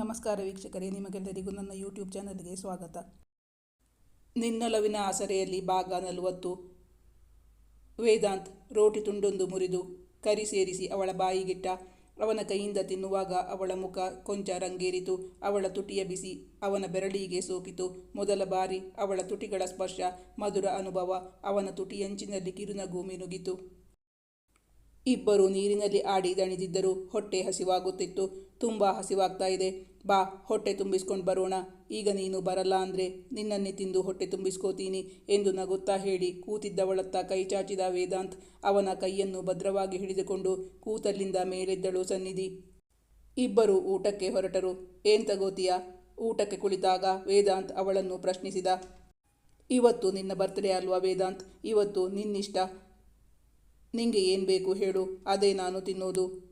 ನಮಸ್ಕಾರ ವೀಕ್ಷಕರೇ, ನಿಮಗೆಲ್ಲರಿಗೂ ನನ್ನ ಯೂಟ್ಯೂಬ್ ಚಾನಲ್ಗೆ ಸ್ವಾಗತ. ನಿನ್ನೊಲವಿನ ಆಸರೆಯಲ್ಲಿ ಭಾಗ ನಲವತ್ತು. ವೇದಾಂತ್ ರೋಟಿ ತುಂಡೊಂದು ಮುರಿದು ಕರಿ ಸೇರಿಸಿ ಅವಳ ಬಾಯಿಗಿಟ್ಟ. ಅವನ ಕೈಯಿಂದ ತಿನ್ನುವಾಗ ಅವಳ ಮುಖ ಕೊಂಚ ರಂಗೇರಿತು. ಅವಳ ತುಟಿಯ ಬಿಸಿ ಅವನ ಬೆರಳಿಗೆ ಸೋಕಿತು. ಮೊದಲ ಬಾರಿ ಅವಳ ತುಟಿಗಳ ಸ್ಪರ್ಶ, ಮಧುರ ಅನುಭವ ಅವನ ತುಟಿಯಂಚಿನಲ್ಲಿ ಕಿರುನಗು ಮಿನುಗಿತು. ಇಬ್ಬರು ನೀರಿನಲ್ಲಿ ಆಡಿ ದಣಿದಿದ್ದರು ಹೊಟ್ಟೆ ಹಸಿವಾಗುತ್ತಿತ್ತು. ತುಂಬ ಹಸಿವಾಗ್ತಾ ಇದೆ. ಬಾ, ಹೊಟ್ಟೆ ತುಂಬಿಸ್ಕೊಂಡು ಬರೋಣ. ಈಗ ನೀನು ಬರಲ್ಲ ಅಂದರೆ ನಿನ್ನನ್ನೇ ತಿಂದು ಹೊಟ್ಟೆ ತುಂಬಿಸ್ಕೋತೀನಿ ಎಂದು ನಗುತ್ತಾ ಹೇಳಿ ಕೂತಿದ್ದವಳತ್ತ ಕೈ ಚಾಚಿದ ವೇದಾಂತ್ ಅವನ ಕೈಯನ್ನು ಭದ್ರವಾಗಿ ಹಿಡಿದುಕೊಂಡು ಕೂತಲ್ಲಿಂದ ಮೇಲೆದ್ದಳು ಸನ್ನಿಧಿ. ಇಬ್ಬರು ಊಟಕ್ಕೆ ಹೊರಟರು. ಏನ್ ತಗೋತೀಯ? ಊಟಕ್ಕೆ ಕುಳಿತಾಗ ವೇದಾಂತ್ ಅವಳನ್ನು ಪ್ರಶ್ನಿಸಿದ. ಇವತ್ತು ನಿನ್ನ ಬರ್ತ್ಡೇ ಅಲ್ವಾ ವೇದಾಂತ್? ಇವತ್ತು ನಿನ್ನಿಷ್ಟ. ನಿಂಗೆ ಏನು ಬೇಕು ಹೇಳು. ಅದೇ ನಾನು ತಿನ್ನೋದು.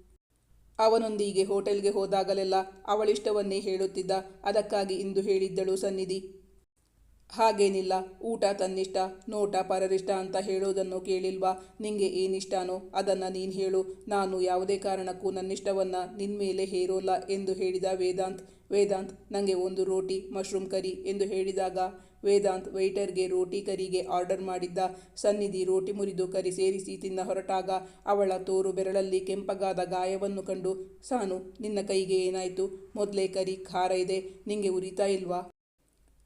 ಅವನೊಂದಿಗೆ ಹೋಟೆಲ್ಗೆ ಹೋದಾಗಲೆಲ್ಲ ಅವಳಿಷ್ಟವನ್ನೇ ಹೇಳುತ್ತಿದ್ದ. ಅದಕ್ಕಾಗಿ ಇಂದು ಹೇಳಿದ್ದಳು ಸನ್ನಿಧಿ. ಹಾಗೇನಿಲ್ಲ, ಊಟ ತನ್ನಿಷ್ಟ ನೋಟ ಪರರಿಷ್ಟ ಅಂತ ಹೇಳೋದನ್ನು ಕೇಳಿಲ್ವಾ? ನಿಂಗೆ ಏನಿಷ್ಟನೋ ಅದನ್ನು ನೀನು ಹೇಳು. ನಾನು ಯಾವುದೇ ಕಾರಣಕ್ಕೂ ನನ್ನಿಷ್ಟವನ್ನು ನಿನ್ನ ಮೇಲೆ ಹೇರೋಲ್ಲ ಎಂದು ಹೇಳಿದ ವೇದಾಂತ್. ವೇದಾಂತ್ ನನಗೆ ಒಂದು ರೋಟಿ, ಮಶ್ರೂಮ್ ಕರಿ ಎಂದು ಹೇಳಿದಾಗ ವೇದಾಂತ್ ವೈಟರ್ಗೆ ರೋಟಿ ಕರಿಗೆ ಆರ್ಡರ್ ಮಾಡಿದ್ದ ಸನ್ನಿಧಿ ರೋಟಿ ಮುರಿದು ಕರಿ ಸೇರಿಸಿ ತಿನ್ನ ಹೊರಟಾಗ ಅವಳ ತೋರು ಬೆರಳಲ್ಲಿ ಕೆಂಪಗಾದ ಗಾಯವನ್ನು ಕಂಡು, ಸಾನು, ನಿನ್ನ ಕೈಗೆ ಏನಾಯಿತು? ಮೊದಲೇ ಕರಿ, ಖಾರ ಇದೆ, ನಿಂಗೆ ಉರಿತಾ ಇಲ್ವಾ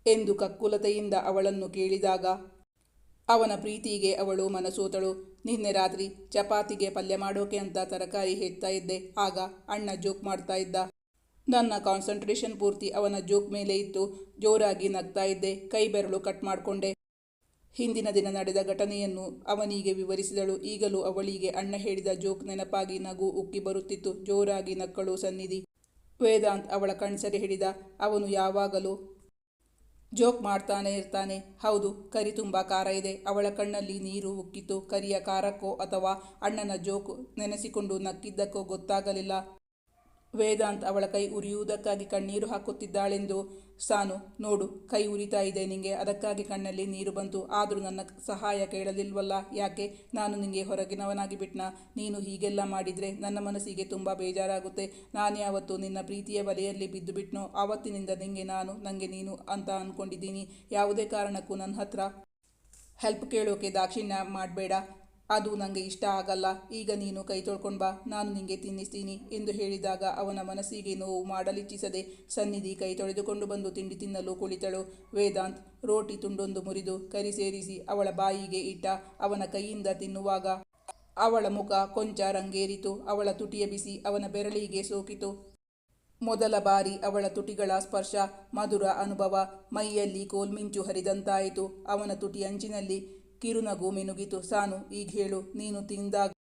ಎಂದು ಕಕ್ಕುಲತೆಯಿಂದ ಅವಳನ್ನು ಕೇಳಿದಾಗ, ಅವನ ಪ್ರೀತಿಗೆ ಅವಳು ಮನಸೋತಳು. ನಿನ್ನೆ ರಾತ್ರಿ ಚಪಾತಿಗೆ ಪಲ್ಯ ಮಾಡೋಕೆ ಅಂತ ತರಕಾರಿ ಹೇಳ್ತಾ ಇದ್ದೆ. ಆಗ ಅಣ್ಣ ಜೋಕ್ ಮಾಡ್ತಾ ಇದ್ದ. ನನ್ನ ಕಾನ್ಸಂಟ್ರೇಷನ್ ಪೂರ್ತಿ ಅವನ ಜೋಕ್ ಮೇಲೆ ಇತ್ತು. ಜೋರಾಗಿ ನಗ್ತಾ ಇದ್ದೆ. ಕೈ ಬೆರಳು ಕಟ್ ಮಾಡಿಕೊಂಡೆ. ಹಿಂದಿನ ದಿನ ನಡೆದ ಘಟನೆಯನ್ನು ಅವನಿಗೆ ವಿವರಿಸಿದಳು. ಈಗಲೂ ಅವಳಿಗೆ ಅಣ್ಣ ಹೇಳಿದ ಜೋಕ್ ನೆನಪಾಗಿ ನಗು ಉಕ್ಕಿ ಬರುತ್ತಿತ್ತು. ಜೋರಾಗಿ ನಕ್ಕಳು ಸನ್ನಿಧಿ. ವೇದಾಂತ್ ಅವಳ ಕಣ್ಸರೆ ಹಿಡಿದ. ಅವನು ಯಾವಾಗಲೂ ಜೋಕ್ ಮಾಡ್ತಾನೆ ಇರ್ತಾನೆ. ಹೌದು, ಕರಿ ತುಂಬ ಖಾರ ಇದೆ. ಅವಳ ಕಣ್ಣಲ್ಲಿ ನೀರು ಉಕ್ಕಿತು ಕರಿಯ ಖಾರಕ್ಕೋ ಅಥವಾ ಅಣ್ಣನ ಜೋಕ್ ನೆನೆಸಿಕೊಂಡು ನಕ್ಕಿದ್ದಕ್ಕೋ ಗೊತ್ತಾಗಲಿಲ್ಲ. ವೇದಾಂತ್ ಅವಳ ಕೈ ಉರಿಯುವುದಕ್ಕಾಗಿ ಕಣ್ಣೀರು ಹಾಕುತ್ತಿದ್ದಾಳೆಂದು ಸಾನು, ನೋಡು, ಕೈ ಉರಿತಾ ಇದೆ ನಿಂಗೆ, ಅದಕ್ಕಾಗಿ ಕಣ್ಣಲ್ಲಿ ನೀರು ಬಂತು, ಆದರೂ ನನ್ನ ಸಹಾಯ ಕೇಳಲಿಲ್ವಲ್ಲ, ಯಾಕೆ? ನಾನು ನಿಂಗೆ ಹೊರಗಿನವನಾಗಿ ಬಿಟ್ನ, ನೀನು ಹೀಗೆಲ್ಲ ಮಾಡಿದರೆ ನನ್ನ ಮನಸ್ಸಿಗೆ ತುಂಬ ಬೇಜಾರಾಗುತ್ತೆ, ನಾನು ಯಾವತ್ತು ನಿನ್ನ ಪ್ರೀತಿಯ ಬಲೆಯಲ್ಲಿ ಬಿದ್ದು ಬಿಟ್ನೋ ಆವತ್ತಿನಿಂದ ನಿಂಗೆ ನಾನು ನನಗೆ ನೀನು ಅಂತ ಅಂದ್ಕೊಂಡಿದ್ದೀನಿ ಯಾವುದೇ ಕಾರಣಕ್ಕೂ ನನ್ನ ಹತ್ರ ಹೆಲ್ಪ್ ಕೇಳೋಕೆ ದಾಕ್ಷಿಣ್ಯ ಮಾಡಬೇಡ ಅದು ನನಗೆ ಇಷ್ಟ ಆಗಲ್ಲ. ಈಗ ನೀನು ಕೈ ತೊಳ್ಕೊಂಡು ಬಾ. ನಾನು ನಿಂಗೆ ತಿನ್ನಿಸ್ತೀನಿ ಎಂದು ಹೇಳಿದಾಗ ಅವನ ಮನಸ್ಸಿಗೆ ನೋವು ಮಾಡಲಿಚ್ಛಿಸದೆ ಸನ್ನಿಧಿ ಕೈ ತೊಳೆದುಕೊಂಡು ಬಂದು ತಿಂಡಿ ತಿನ್ನಲು ಕುಳಿತಳು. ವೇದಾಂತ್, ರೋಟಿ ತುಂಡೊಂದು ಮುರಿದು ಕರಿ ಸೇರಿಸಿ ಅವಳ ಬಾಯಿಗೆ ಇಟ್ಟ ಅವನ ಕೈಯಿಂದ ತಿನ್ನುವಾಗ ಅವಳ ಮುಖ ಕೊಂಚ ರಂಗೇರಿತು. ಅವಳ ತುಟಿಯ ಬಿಸಿ ಅವನ ಬೆರಳಿಗೆ ಸೋಕಿತು. ಮೊದಲ ಬಾರಿ ಅವಳ ತುಟಿಗಳ ಸ್ಪರ್ಶ, ಮಧುರ ಅನುಭವ ಮೈಯಲ್ಲಿ ಕೋಲ್ಮಿಂಚು ಹರಿದಂತಾಯಿತು. ಅವನ ತುಟಿ ಅಂಚಿನಲ್ಲಿ ಕಿರುನಗು ಮಿನುಗಿತು. ಸಾನು, ಈಗ ಹೇಳು, ನೀನು ತಿಂದಾಗ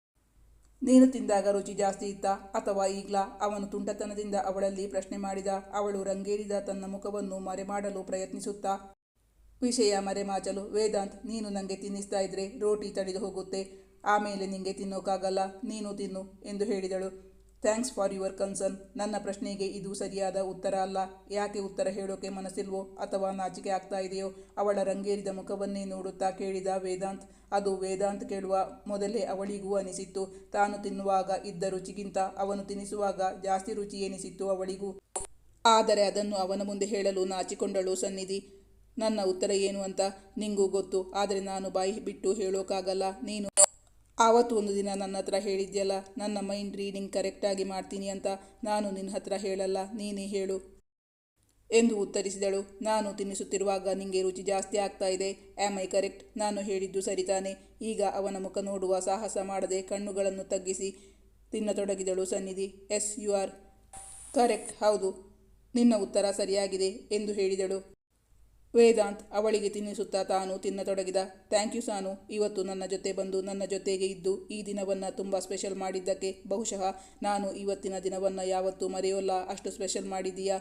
ನೀನು ತಿಂದಾಗ ರುಚಿ ಜಾಸ್ತಿ ಇತ್ತಾ? ಅಥವಾ ಈಗ್ಲಾ? ಅವನು ತುಂಟತನದಿಂದ ಅವಳಲ್ಲಿ ಪ್ರಶ್ನೆ ಮಾಡಿದ. ಅವಳು ರಂಗೇರಿದ ತನ್ನ ಮುಖವನ್ನು ಮರೆಮಾಡಲು ಪ್ರಯತ್ನಿಸುತ್ತಾ? ವಿಷಯ ಮರೆಮಾಚಲು, ವೇದಾಂತ್, ನೀನು ನನಗೆ ತಿನ್ನಿಸ್ತಾ ಇದ್ರೆ ರೋಟಿ ತಡೆದು ಹೋಗುತ್ತೆ. ಆಮೇಲೆ ನಿಂಗೆ ತಿನ್ನೋಕ್ಕಾಗಲ್ಲ ನೀನು ತಿನ್ನು, ಎಂದು ಹೇಳಿದಳು. ಥ್ಯಾಂಕ್ಸ್ ಫಾರ್ ಯುವರ್ ಕನ್ಸರ್ನ್ ನನ್ನ ಪ್ರಶ್ನೆಗೆ ಇದು ಸರಿಯಾದ ಉತ್ತರ ಅಲ್ಲ. ಯಾಕೆ ಉತ್ತರ ಹೇಳೋಕೆ ಮನಸ್ಸಿಲ್ವೋ ಅಥವಾ ನಾಚಿಕೆ ಆಗ್ತಾ ಇದೆಯೋ ಅವಳ ರಂಗೇರಿದ ಮುಖವನ್ನೇ ನೋಡುತ್ತಾ ಕೇಳಿದ ವೇದಾಂತ್. ಅದು ವೇದಾಂತ್ ಕೇಳುವ ಮೊದಲೇ ಅವಳಿಗೂ ಅನಿಸಿತ್ತು. ತಾನು ತಿನ್ನುವಾಗ ಇದ್ದ ರುಚಿಗಿಂತ ಅವನು ತಿನ್ನಿಸುವಾಗ ಜಾಸ್ತಿ ರುಚಿ ಎನಿಸಿತ್ತು ಅವಳಿಗೂ. ಆದರೆ ಅದನ್ನು ಅವನ ಮುಂದೆ ಹೇಳಲು ನಾಚಿಕೊಂಡಳು ಸನ್ನಿಧಿ. ನನ್ನ ಉತ್ತರ ಏನು ಅಂತ ನಿಂಗೂ ಗೊತ್ತು. ಆದರೆ ನಾನು ಬಾಯಿ ಬಿಟ್ಟು ಹೇಳೋಕ್ಕಾಗಲ್ಲ ನೀನು ಆವತ್ತು ಒಂದು ದಿನ ನನ್ನ ಹತ್ರ ಹೇಳಿದ್ಯಲ್ಲ, ನನ್ನ ಮೈಂಡ್ ರೀಡಿಂಗ್ ಕರೆಕ್ಟಾಗಿ ಮಾಡ್ತೀನಿ ಅಂತ ನಾನು ನಿನ್ನ ಹತ್ರ ಹೇಳಲ್ಲ, ನೀನೇ ಹೇಳು ಎಂದು ಉತ್ತರಿಸಿದಳು. ನಾನು ತಿನ್ನಿಸುತ್ತಿರುವಾಗ ನಿಂಗೆ ರುಚಿ ಜಾಸ್ತಿ ಆಗ್ತಾ ಇದೆ. ಆಮ್ ಐ ಕರೆಕ್ಟ್ ನಾನು ಹೇಳಿದ್ದು ಸರಿತಾನೆ. ಈಗ ಅವನ ಮುಖ ನೋಡುವ ಸಾಹಸ ಮಾಡದೆ ಕಣ್ಣುಗಳನ್ನು ತಗ್ಗಿಸಿ ತಿನ್ನತೊಡಗಿದಳು ಸನ್ನಿಧಿ. ಎಸ್ ಯು ಆರ್ ಕರೆಕ್ಟ್ ಹೌದು, ನಿನ್ನ ಉತ್ತರ ಸರಿಯಾಗಿದೆ ಎಂದು ಹೇಳಿದಳು. ವೇದಾಂತ್ ಅವಳಿಗೆ ತಿನ್ನಿಸುತ್ತಾ ತಾನು ತಿನ್ನತೊಡಗಿದ. ಥ್ಯಾಂಕ್ ಯು ಸಾನು, ಇವತ್ತು ನನ್ನ ಜೊತೆ ಬಂದು ನನ್ನ ಜೊತೆಗೆ ಇದ್ದು ಈ ದಿನವನ್ನು ತುಂಬ ಸ್ಪೆಷಲ್ ಮಾಡಿದ್ದಕ್ಕೆ ಬಹುಶಃ ನಾನು ಇವತ್ತಿನ ದಿನವನ್ನು ಯಾವತ್ತೂ ಮರೆಯೋಲ್ಲ, ಅಷ್ಟು ಸ್ಪೆಷಲ್ ಮಾಡಿದೀಯಾ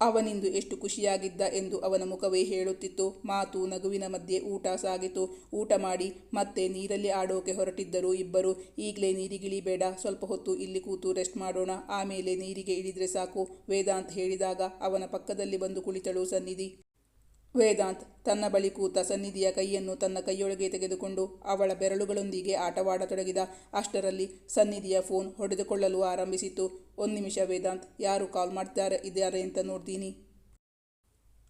ಅವನಿಂದು ಎಷ್ಟು ಖುಷಿಯಾಗಿದ್ದ ಎಂದು ಅವನ ಮುಖವೇ ಹೇಳುತ್ತಿತ್ತು. ಮಾತು ನಗುವಿನ ಮಧ್ಯೆ ಊಟ ಸಾಗಿತು. ಊಟ ಮಾಡಿ ಮತ್ತೆ ನೀರಲ್ಲಿ ಆಡೋಕೆ ಹೊರಟಿದ್ದರು ಇಬ್ಬರು. ಈಗಲೇ ನೀರಿಗಿಳಿಬೇಡ ಸ್ವಲ್ಪ ಹೊತ್ತು ಇಲ್ಲಿ ಕೂತು ರೆಸ್ಟ್ ಮಾಡೋಣ. ಆಮೇಲೆ ನೀರಿಗೆ ಇಳಿದರೆ ಸಾಕು. ವೇದಾಂತ್ ಹೇಳಿದಾಗ ಅವನ ಪಕ್ಕದಲ್ಲಿ ಬಂದು ಕುಳಿತಳು ಸನ್ನಿಧಿ. ವೇದಾಂತ್ ತನ್ನ ಬಳಿ ಕೂತ ಸನ್ನಿಧಿಯ ಕೈಯನ್ನು ತನ್ನ ಕೈಯೊಳಗೆ ತೆಗೆದುಕೊಂಡು ಅವಳ ಬೆರಳುಗಳೊಂದಿಗೆ ಆಟವಾಡತೊಡಗಿದ ಅಷ್ಟರಲ್ಲಿ ಸನ್ನಿಧಿಯ ಫೋನ್ ಹೊಡೆದುಕೊಳ್ಳಲು ಆರಂಭಿಸಿತು ಒಂದು ನಿಮಿಷ ವೇದಾಂತ್, ಯಾರು ಕಾಲ್ ಮಾಡ್ತಾರೆ, ಇದ್ದಾರೆ ಅಂತ ನೋಡ್ತೀನಿ.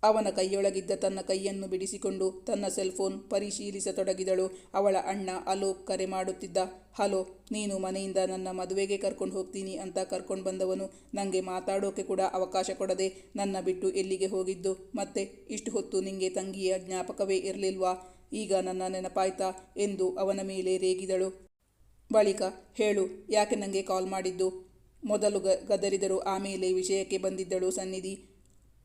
ಅವನ ಕೈಯೊಳಗಿದ್ದ ತನ್ನ ಕೈಯನ್ನು ಬಿಡಿಸಿಕೊಂಡು ತನ್ನ ಸೆಲ್ಫೋನ್ ಪರಿಶೀಲಿಸತೊಡಗಿದಳು. ಅವಳ ಅಣ್ಣ ಅಲೋಕ್ ಕರೆ ಮಾಡುತ್ತಿದ್ದ, ಹಲೋ, ನೀನು ಮನೆಯಿಂದ ನನ್ನ ಮದುವೆಗೆ ಕರ್ಕೊಂಡು ಹೋಗ್ತೀನಿ ಅಂತ ಕರ್ಕೊಂಡು ಬಂದವನು. ನನಗೆ ಮಾತಾಡೋಕೆ ಕೂಡ ಅವಕಾಶ ಕೊಡದೆ ನನ್ನ ಬಿಟ್ಟು ಎಲ್ಲಿಗೆ ಹೋಗಿದ್ದು? ಮತ್ತೆ ಇಷ್ಟು ಹೊತ್ತು ನಿಂಗೆ ತಂಗಿಯ ಜ್ಞಾಪಕವೇ ಇರಲಿಲ್ವಾ? ಈಗ ನನ್ನ ನೆನಪಾಯ್ತಾ? ಎಂದು ಅವನ ಮೇಲೆ ರೇಗಿದಳು. ಬಳಿಕ ಹೇಳು, ಯಾಕೆ ನನಗೆ ಕಾಲ್ ಮಾಡಿದ್ದು? ಮೊದಲು ಗದರಿದರು. ಆಮೇಲೆ ವಿಷಯಕ್ಕೆ ಬಂದಿದ್ದಳು Sannidhi.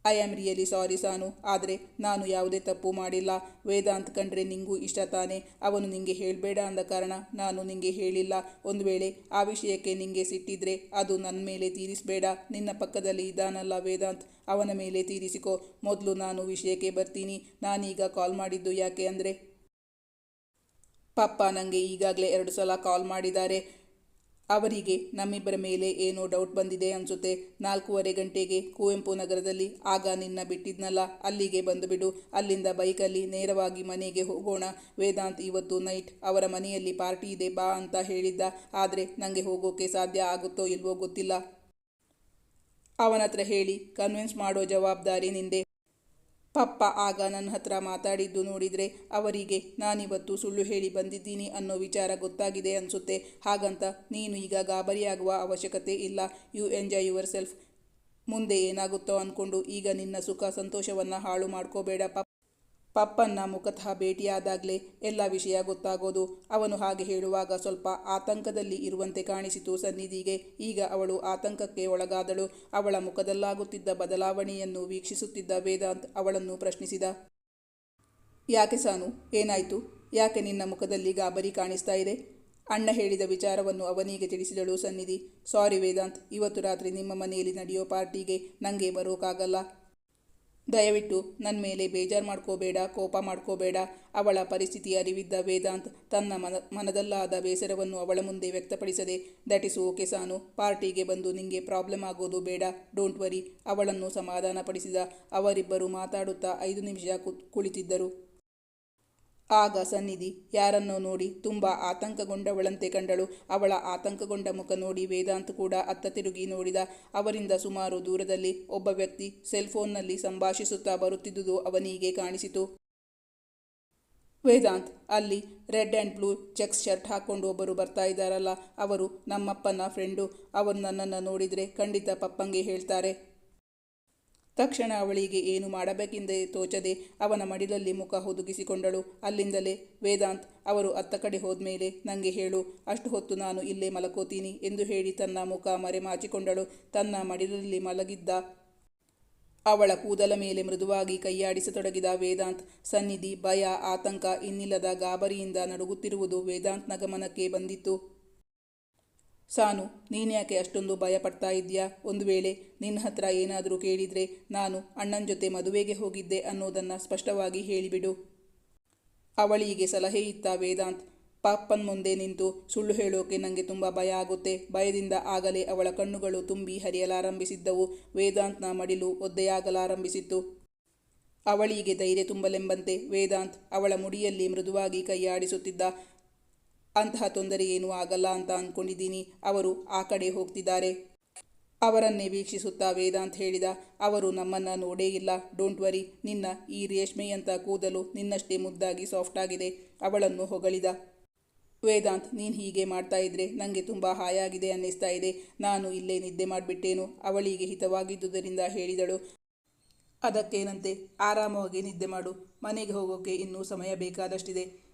I am really sorry Sanu ಆದರೆ ನಾನು ಯಾವುದೇ ತಪ್ಪು ಮಾಡಿಲ್ಲ. ವೇದಾಂತ್ ಕಂಡ್ರೆ ನಿಂಗೂ ಇಷ್ಟ ತಾನೆ. ಅವನು ನಿಂಗೆ ಹೇಳಬೇಡ ಅಂದ ಕಾರಣ ನಾನು ನಿಂಗೆ ಹೇಳಿಲ್ಲ. ಒಂದು ವೇಳೆ ಆ ವಿಷಯಕ್ಕೆ ನಿಂಗೆ ಸಿಟ್ಟಿದ್ರೆ ಅದು ನನ್ನ ಮೇಲೆ ತೀರಿಸಬೇಡ. ನಿನ್ನ ಪಕ್ಕದಲ್ಲಿ ಇದ್ದಾನಲ್ಲ ವೇದಾಂತ್. ಅವನ ಮೇಲೆ ತೀರಿಸಿಕೊ. ಮೊದಲು ನಾನು ವಿಷಯಕ್ಕೆ ಬರ್ತೀನಿ. ನಾನೀಗ ಕಾಲ್ ಮಾಡಿದ್ದು ಯಾಕೆ ಅಂದರೆ, ಪಪ್ಪ ನನಗೆ ಈಗಾಗಲೇ ಎರಡು ಸಲ ಕಾಲ್ ಮಾಡಿದ್ದಾರೆ. ಅವರಿಗೆ ನಮ್ಮಿಬ್ಬರ ಮೇಲೆ ಏನೋ ಡೌಟ್ ಬಂದಿದೆ ಅನ್ಸುತ್ತೆ. ನಾಲ್ಕೂವರೆ ಗಂಟೆಗೆ ಕುವೆಂಪು ನಗರದಲ್ಲಿ ಆಗ ನಿನ್ನ ಬಿಟ್ಟಿದ್ನಲ್ಲ, ಅಲ್ಲಿಗೆ ಬಂದು ಬಿಡು. ಅಲ್ಲಿಂದ ಬೈಕಲ್ಲಿ ನೇರವಾಗಿ ಮನೆಗೆ ಹೋಗೋಣ. ವೇದಾಂತ್ ಇವತ್ತು ನೈಟ್ ಅವರ ಮನೆಯಲ್ಲಿ ಪಾರ್ಟಿ ಇದೆ, ಬಾ ಅಂತ ಹೇಳಿದ್ದ. ಆದರೆ ನನಗೆ ಹೋಗೋಕೆ ಸಾಧ್ಯ ಆಗುತ್ತೋ ಇಲ್ವೋ ಗೊತ್ತಿಲ್ಲ. ಅವನತ್ರ ಹೇಳಿ ಕನ್ವಿನ್ಸ್ ಮಾಡೋ ಜವಾಬ್ದಾರಿ ನಿಂದೆ. ಪಪ್ಪ ಆಗ ನನ್ನ ಹತ್ರ ಮಾತಾಡಿದ್ದು ನೋಡಿದರೆ, ಅವರಿಗೆ, ನಾನಿವತ್ತು ಸುಳ್ಳು ಹೇಳಿ ಬಂದಿದ್ದೀನಿ ಅನ್ನೋ ವಿಚಾರ ಗೊತ್ತಾಗಿದೆ ಅನಿಸುತ್ತೆ. ಹಾಗಂತ ನೀನು ಈಗ ಗಾಬರಿಯಾಗುವ ಅವಶ್ಯಕತೆ ಇಲ್ಲ. ಯು ಎಂಜಾಯ್ ಯುವರ್ ಸೆಲ್ಫ್ ಮುಂದೆ ಏನಾಗುತ್ತೋ ಅಂದ್ಕೊಂಡು ಈಗ ನಿನ್ನ ಸುಖ, ಸಂತೋಷವನ್ನು ಹಾಳು ಮಾಡ್ಕೋಬೇಡ ಪಪ್ ಪಪ್ಪನ್ನ ಮುಖತಃ ಭೇಟಿಯಾದಾಗಲೇ ಎಲ್ಲ ವಿಷಯ ಗೊತ್ತಾಗೋದು. ಅವನು ಹಾಗೆ ಹೇಳುವಾಗ ಸ್ವಲ್ಪ ಆತಂಕದಲ್ಲಿ ಇರುವಂತೆ ಕಾಣಿಸಿತು ಸನ್ನಿಧಿಗೆ. ಈಗ ಅವಳು ಆತಂಕಕ್ಕೆ ಒಳಗಾದಳು. ಅವಳ ಮುಖದಲ್ಲಾಗುತ್ತಿದ್ದ ಬದಲಾವಣೆಯನ್ನು ವೀಕ್ಷಿಸುತ್ತಿದ್ದ ವೇದಾಂತ್ ಅವಳನ್ನು ಪ್ರಶ್ನಿಸಿದ, ಯಾಕೆ ಸಾನು, ಏನಾಯಿತು? ಯಾಕೆ ನಿನ್ನ ಮುಖದಲ್ಲಿ ಗಾಬರಿ ಕಾಣಿಸ್ತಾ ಇದೆ? ಅಣ್ಣ ಹೇಳಿದ ವಿಚಾರವನ್ನು ಅವನಿಗೆ ತಿಳಿಸಿದಳು ಸನ್ನಿಧಿ. ಸಾರಿ ವೇದಾಂತ್, ಇವತ್ತು ರಾತ್ರಿ ನಿಮ್ಮ ಮನೆಯಲ್ಲಿ ನಡೆಯೋ ಪಾರ್ಟಿಗೆ ನನಗೆ ಬರೋಕ್ಕಾಗಲ್ಲ ದಯವಿಟ್ಟು ನನ್ನ ಮೇಲೆ ಬೇಜಾರು ಮಾಡ್ಕೋಬೇಡ, ಕೋಪ ಮಾಡ್ಕೋಬೇಡ. ಅವಳ ಪರಿಸ್ಥಿತಿ ಅರಿವಿದ್ದ ವೇದಾಂತ್ ತನ್ನ ಮನ, ಮನದಲ್ಲಾದ ಬೇಸರವನ್ನು ಅವಳ ಮುಂದೆ ವ್ಯಕ್ತಪಡಿಸದೆ ದಟ್ ಇಸ್ ಓಕೆ ಸಾನು. ಪಾರ್ಟಿಗೆ ಬಂದು ನಿಂಗೆ ಪ್ರಾಬ್ಲಮ್ ಆಗೋದು ಬೇಡ. ಡೋಂಟ್ ವರಿ ಅವಳನ್ನು ಸಮಾಧಾನಪಡಿಸಿದ ಅವರಿಬ್ಬರು ಮಾತಾಡುತ್ತಾ ಐದು ನಿಮಿಷ ಕುಳಿತಿದ್ದರು. ಆಗ ಸನ್ನಿಧಿ, ಯಾರನ್ನೋ ನೋಡಿ ತುಂಬ ಆತಂಕಗೊಂಡವಳಂತೆ ಕಂಡಳು. ಅವಳ ಆತಂಕಗೊಂಡ ಮುಖ ನೋಡಿ ವೇದಾಂತ್ ಕೂಡ ಅತ್ತ ತಿರುಗಿ ನೋಡಿದ. ಅವರಿಂದ ಸುಮಾರು ದೂರದಲ್ಲಿ ಒಬ್ಬ ವ್ಯಕ್ತಿ ಸೆಲ್ಫೋನ್ನಲ್ಲಿ ಸಂಭಾಷಿಸುತ್ತಾ ಬರುತ್ತಿದ್ದುದು ಅವನಿಗೆ ಕಾಣಿಸಿತು. ವೇದಾಂತ್, ಅಲ್ಲಿ red and blue checks shirt ಹಾಕ್ಕೊಂಡು ಒಬ್ಬರು ಬರ್ತಾ ಇದ್ದಾರಲ್ಲ, ಅವರು ನಮ್ಮಪ್ಪನ ಫ್ರೆಂಡು ಅವರು ನನ್ನನ್ನು ನೋಡಿದರೆ ಖಂಡಿತ ಪಪ್ಪಂಗೆ ಹೇಳ್ತಾರೆ. ತಕ್ಷಣ ಅವಳಿಗೆ ಏನು ಮಾಡಬೇಕೆಂದೇ ತೋಚದೆ ಅವನ ಮಡಿಲಲ್ಲಿ ಮುಖ ಹುದುಗಿಸಿಕೊಂಡಳು. ಅಲ್ಲಿಂದಲೇ, ವೇದಾಂತ್, ಅವರು ಅತ್ತ ಕಡೆ ಹೋದ್ಮೇಲೆ ನನಗೆ ಹೇಳು. ಅಷ್ಟು ಹೊತ್ತು ನಾನು ಇಲ್ಲೇ ಮಲಕೋತೀನಿ ಎಂದು ಹೇಳಿ ತನ್ನ ಮುಖ ಮರೆಮಾಚಿಕೊಂಡಳು. ತನ್ನ ಮಡಿಲಲ್ಲಿ ಮಲಗಿದ್ದ ಅವಳ ಕೂದಲ ಮೇಲೆ ಮೃದುವಾಗಿ ಕೈಯಾಡಿಸತೊಡಗಿದ ವೇದಾಂತ್, ಸನ್ನಿಧಿ, ಭಯ, ಆತಂಕ ಇನ್ನಿಲ್ಲದ ಗಾಬರಿಯಿಂದ ನಡುಗುತ್ತಿರುವುದು ವೇದಾಂತ್ನ ಗಮನಕ್ಕೆ ಬಂದಿತ್ತು. ಸಾನು ನೀನ್ಯಾಕೆ ಅಷ್ಟೊಂದು ಭಯ ಪಡ್ತಾ ಇದೆಯಾ ಒಂದು ವೇಳೆ ನಿನ್ನ ಹತ್ರ ಏನಾದರೂ ಕೇಳಿದರೆ ನಾನು ಅಣ್ಣನ ಜೊತೆ ಮದುವೆಗೆ ಹೋಗಿದ್ದೆ ಅನ್ನೋದನ್ನು ಸ್ಪಷ್ಟವಾಗಿ ಹೇಳಿಬಿಡು. ಅವಳಿಗೆ ಸಲಹೆ ಇತ್ತ ವೇದಾಂತ್. ಪಾಪ್ಪನ್ ಮುಂದೆ ನಿಂತು ಸುಳ್ಳು ಹೇಳೋಕೆ ನನಗೆ ತುಂಬ ಭಯ ಆಗುತ್ತೆ. ಭಯದಿಂದ ಆಗಲೇ ಅವಳ ಕಣ್ಣುಗಳು ತುಂಬಿ ಹರಿಯಲಾರಂಭಿಸಿದ್ದವು. ವೇದಾಂತ್ನ ಮಡಿಲು ಒದ್ದೆಯಾಗಲಾರಂಭಿಸಿತ್ತು. ಅವಳಿಗೆ ಧೈರ್ಯ ತುಂಬಲೆಂಬಂತೆ ವೇದಾಂತ್ ಅವಳ ಮುಡಿಯಲ್ಲಿ ಮೃದುವಾಗಿ ಕೈಯಾಡಿಸುತ್ತಿದ್ದ ಅಂತಹ ತೊಂದರೆ ಏನೂ ಆಗಲ್ಲ ಅಂತ ಅಂದ್ಕೊಂಡಿದ್ದೀನಿ ಅವರು ಆ ಕಡೆ ಹೋಗ್ತಿದ್ದಾರೆ. ಅವರನ್ನೇ ವೀಕ್ಷಿಸುತ್ತಾ ವೇದಾಂತ್ ಹೇಳಿದ, ಅವರು ನಮ್ಮನ್ನು ನೋಡೇ ಇಲ್ಲ. ಡೋಂಟ್ ವರಿ ನಿನ್ನ ಈ ರೇಷ್ಮೆಯಂಥ ಕೂದಲು ನಿನ್ನಷ್ಟೇ ಮುದ್ದಾಗಿ ಸಾಫ್ಟ್ ಆಗಿದೆ. ಅವಳನ್ನು ಹೊಗಳಿದ. ವೇದಾಂತ್, ನೀನು ಹೀಗೆ ಮಾಡ್ತಾ ಇದ್ರೆ ನನಗೆ ತುಂಬ ಹಾಯಾಗಿದೆ ಅನ್ನಿಸ್ತಾ ಇದೆ. ನಾನು ಇಲ್ಲೇ ನಿದ್ದೆ ಮಾಡಿಬಿಟ್ಟೇನು? ಅವಳಿಗೆ ಹಿತವಾಗಿದ್ದುದರಿಂದ ಹೇಳಿದಳು. ಅದಕ್ಕೇನಂತೆ? ಆರಾಮವಾಗಿ ನಿದ್ದೆ ಮಾಡು. ಮನೆಗೆ ಹೋಗೋಕೆ ಇನ್ನೂ ಸಮಯ ಬೇಕಾದಷ್ಟಿದೆ.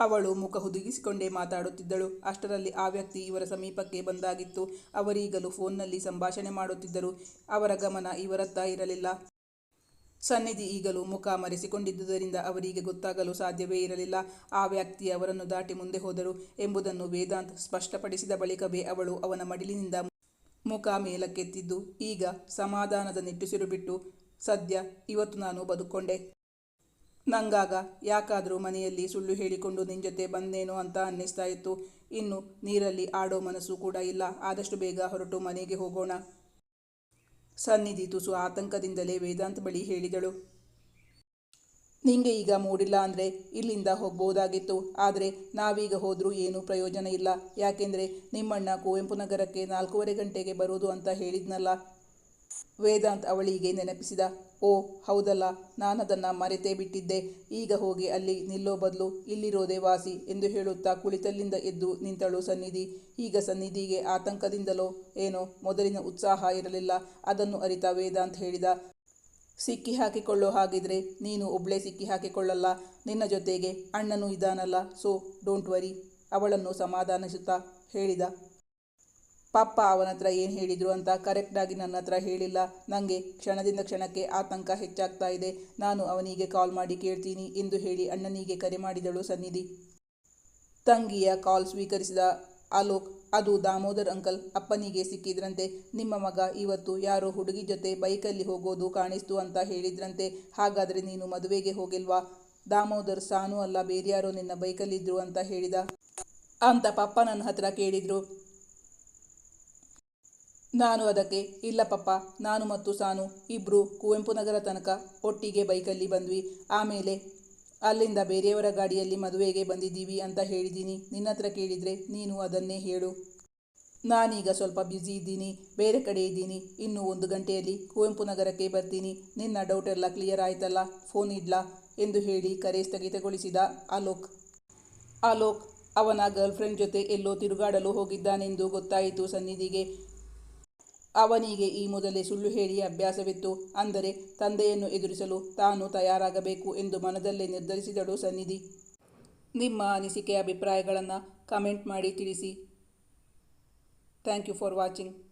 ಅವಳು ಮುಖ ಹುದುಗಿಸಿಕೊಂಡೇ ಮಾತಾಡುತ್ತಿದ್ದಳು. ಅಷ್ಟರಲ್ಲಿ ಆ ವ್ಯಕ್ತಿ ಇವರ ಸಮೀಪಕ್ಕೆ ಬಂದಾಗಿತ್ತು. ಅವರೀಗಲೂ ಫೋನ್ನಲ್ಲಿ ಸಂಭಾಷಣೆ ಮಾಡುತ್ತಿದ್ದರು. ಅವರ ಗಮನ ಇವರತ್ತ ಇರಲಿಲ್ಲ. ಸನ್ನಿಧಿ ಈಗಲೂ ಮುಖ ಮರೆಸಿಕೊಂಡಿದ್ದುದರಿಂದ ಅವರಿಗೆ ಗೊತ್ತಾಗಲು ಸಾಧ್ಯವೇ ಇರಲಿಲ್ಲ. ಆ ವ್ಯಕ್ತಿ ಅವರನ್ನು ದಾಟಿ ಮುಂದೆ ಹೋದರು ಎಂಬುದನ್ನು ವೇದಾಂತ್ ಸ್ಪಷ್ಟಪಡಿಸಿದ ಬಳಿಕವೇ ಅವಳು ಅವನ ಮಡಿಲಿನಿಂದ ಮುಖ ಮೇಲಕ್ಕೆತ್ತಿದ್ದು, ಈಗ ಸಮಾಧಾನದ ನಿಟ್ಟುಸಿರು ಬಿಟ್ಟು, ಸದ್ಯ ಇವತ್ತು ನಾನು ಬದುಕೊಂಡೆ. ನಂಗಾಗ ಯಾಕಾದರೂ ಮನೆಯಲ್ಲಿ ಸುಳ್ಳು ಹೇಳಿಕೊಂಡು ನಿನ್ನ ಜೊತೆ ಬಂದೇನೋ ಅಂತ ಅನ್ನಿಸ್ತಾ ಇತ್ತು. ಇನ್ನು ನೀರಲ್ಲಿ ಆಡೋ ಮನಸ್ಸು ಕೂಡ ಇಲ್ಲ. ಆದಷ್ಟು ಬೇಗ ಹೊರಟು ಮನೆಗೆ ಹೋಗೋಣ. ಸನ್ನಿಧಿ ತುಸು ಆತಂಕದಿಂದಲೇ ವೇದಾಂತ್ ಬಳಿ ಹೇಳಿದಳು. ನಿಂಗೆ ಈಗ ಮೂಡಿಲ್ಲ ಅಂದರೆ ಇಲ್ಲಿಂದ ಹೋಗ್ಬೋದಾಗಿತ್ತು. ಆದರೆ ನಾವೀಗ ಹೋದರೂ ಏನೂ ಪ್ರಯೋಜನ ಇಲ್ಲ. ಯಾಕೆಂದರೆ ನಿಮ್ಮಣ್ಣ ಕುವೆಂಪು ನಗರಕ್ಕೆ ನಾಲ್ಕೂವರೆ ಗಂಟೆಗೆ ಬರೋದು ಅಂತ ಹೇಳಿದ್ನಲ್ಲ. ವೇದಾಂತ್ ಅವಳಿಗೆ ನೆನಪಿಸಿದ, ಓ ಹೌದಲ್ಲ, ನಾನದನ್ನು ಮರೆತೇ ಬಿಟ್ಟಿದ್ದೆ, ಈಗ ಹೋಗಿ ಅಲ್ಲಿ ನಿಲ್ಲೋ ಬದಲು ಇಲ್ಲಿರೋದೇ ವಾಸಿ ಎಂದು ಹೇಳುತ್ತಾ ಕುಳಿತಲ್ಲಿಂದ ಎದ್ದು ನಿಂತಳು ಸನ್ನಿಧಿ. ಈಗ ಸನ್ನಿಧಿಗೆ ಆತಂಕದಿಂದಲೋ ಏನೋ ಮೊದಲಿನ ಉತ್ಸಾಹ ಇರಲಿಲ್ಲ, ಅದನ್ನು ಅರಿತ ವೇದಾಂತ್ ಹೇಳಿದ, ಸಿಕ್ಕಿ ಹಾಕಿಕೊಳ್ಳೋ ಹಾಗಿದ್ರೆ ನೀನು ಒಬ್ಳೇ ಸಿಕ್ಕಿ ಹಾಕಿಕೊಳ್ಳಲ್ಲ, ನಿನ್ನ ಜೊತೆಗೆ ಅಣ್ಣನೂ ಇದ್ದಾನಲ್ಲ, ಸೊ ಡೋಂಟ್ ವರಿ, ಅವಳನ್ನು ಸಮಾಧಾನಿಸುತ್ತಾ ಹೇಳಿದ. ಪಪ್ಪ ಅವನ ಹತ್ರ ಏನು ಹೇಳಿದ್ರು ಅಂತ ಕರೆಕ್ಟಾಗಿ ನನ್ನ ಹತ್ರ ಹೇಳಿಲ್ಲ. ನನಗೆ ಕ್ಷಣದಿಂದ ಕ್ಷಣಕ್ಕೆ ಆತಂಕ ಹೆಚ್ಚಾಗ್ತಾ ಇದೆ. ನಾನು ಅವನಿಗೆ ಕಾಲ್ ಮಾಡಿ ಕೇಳ್ತೀನಿ ಎಂದು ಹೇಳಿ ಅಣ್ಣನಿಗೆ ಕರೆ ಮಾಡಿದಳು ಸನ್ನಿಧಿ. ತಂಗಿಯ ಕಾಲ್ ಸ್ವೀಕರಿಸಿದ ಅಲೋಕ್, ಅದು ದಾಮೋದರ್ ಅಂಕಲ್ ಅಪ್ಪನಿಗೆ ಸಿಕ್ಕಿದ್ರಂತೆ. ನಿಮ್ಮ ಮಗ ಇವತ್ತು ಯಾರೋ ಹುಡುಗಿ ಜೊತೆ ಬೈಕಲ್ಲಿ ಹೋಗೋದು ಕಾಣಿಸ್ತು ಅಂತ ಹೇಳಿದ್ರಂತೆ. ಹಾಗಾದರೆ ನೀನು ಮದುವೆಗೆ ಹೋಗಿಲ್ವಾ? ದಾಮೋದರ್ ಸಾನು ಅಲ್ಲ ಬೇರ್ಯಾರೋ ನಿನ್ನ ಬೈಕಲ್ಲಿದ್ರು ಅಂತ ಹೇಳಿದ. ಅಂತ ಪಪ್ಪ ನನ್ನ ಹತ್ರ ಕೇಳಿದ್ರು. ನಾನು ಅದಕ್ಕೆ, ಇಲ್ಲ ಪಪ್ಪ, ನಾನು ಮತ್ತು ಸಾನು ಇಬ್ಬರು ಕುವೆಂಪು ನಗರ ತನಕ ಒಟ್ಟಿಗೆ ಬೈಕಲ್ಲಿ ಬಂದ್ವಿ. ಆಮೇಲೆ, ಅಲ್ಲಿಂದ ಬೇರೆಯವರ ಗಾಡಿಯಲ್ಲಿ ಮದುವೆಗೆ ಬಂದಿದ್ದೀವಿ ಅಂತ ಹೇಳಿದ್ದೀನಿ. ನಿನ್ನ ಹತ್ರ ಕೇಳಿದರೆ ನೀನು ಅದನ್ನೇ ಹೇಳು. ನಾನೀಗ ಸ್ವಲ್ಪ ಬ್ಯುಸಿ ಇದ್ದೀನಿ, ಬೇರೆ ಕಡೆ ಇದ್ದೀನಿ. ಇನ್ನೂ ಒಂದು ಗಂಟೆಯಲ್ಲಿ ಕುವೆಂಪು ನಗರಕ್ಕೆ ಬರ್ತೀನಿ. ನಿನ್ನ ಡೌಟ್ ಎಲ್ಲ ಕ್ಲಿಯರ್ ಆಯ್ತಲ್ಲ? ಫೋನ್ ಇಡ್ಲಾ? ಎಂದು ಹೇಳಿ ಕರೆ ಸ್ಥಗಿತಗೊಳಿಸಿದ ಅಲೋಕ್. ಅಲೋಕ್ ಅವನ ಗರ್ಲ್ಫ್ರೆಂಡ್ ಜೊತೆ ಎಲ್ಲೋ ತಿರುಗಾಡಲು ಹೋಗಿದ್ದಾನೆಂದು ಗೊತ್ತಾಯಿತು ಸನ್ನಿಧಿಗೆ. ಅವನಿಗೆ ಈ ಮೊದಲೇ ಸುಳ್ಳು ಹೇಳಿ ಅಭ್ಯಾಸವಿತ್ತು. ಅಂದರೆ ತಂದೆಯನ್ನು ಎದುರಿಸಲು ತಾನು ತಯಾರಾಗಬೇಕು ಎಂದು ಮನದಲ್ಲೇ ನಿರ್ಧರಿಸಿದಳು ಸನ್ನಿಧಿ. ನಿಮ್ಮ ಅನಿಸಿಕೆ ಅಭಿಪ್ರಾಯಗಳನ್ನು ಕಮೆಂಟ್ ಮಾಡಿ ತಿಳಿಸಿ. Thank you for watching.